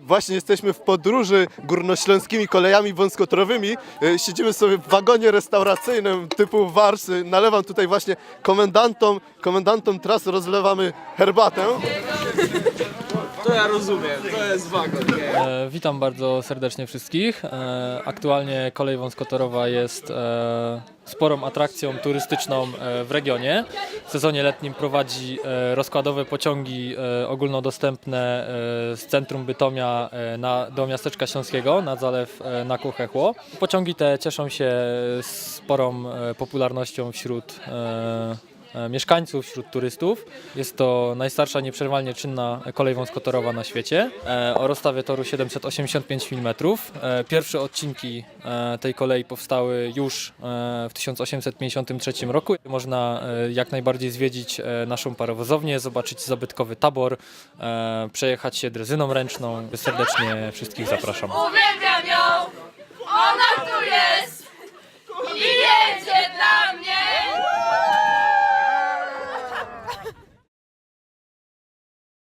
Właśnie jesteśmy w podróży górnośląskimi kolejami wąskotorowymi. E, Siedzimy sobie w wagonie restauracyjnym typu Warsy. Nalewam tutaj właśnie komendantom, komendantom tras rozlewamy herbatę. To ja rozumiem, to jest wagon? E, witam bardzo serdecznie wszystkich. E, aktualnie kolej wąskotorowa jest e, sporą atrakcją turystyczną e, w regionie. W sezonie letnim prowadzi e, rozkładowe pociągi e, ogólnodostępne e, z centrum Bytomia e, na, do miasteczka Śląskiego na zalew e, na Kuchechło. Pociągi te cieszą się sporą e, popularnością wśród e, e, mieszkańców, wśród turystów. Jest to najstarsza nieprzerwalnie czynna kolej wąskotorowa na świecie e, o rozstawie toru 785 mm. E, Pierwsze odcinki e, tej kolei powstały już e, w 1853 roku. Można e, jak najbardziej zwiedzić e, naszą parowozownię, zobaczyć zabytkowy tabor, e, przejechać się drezyną ręczną. Serdecznie wszystkich zapraszam. Uwielbiam ją! Ona!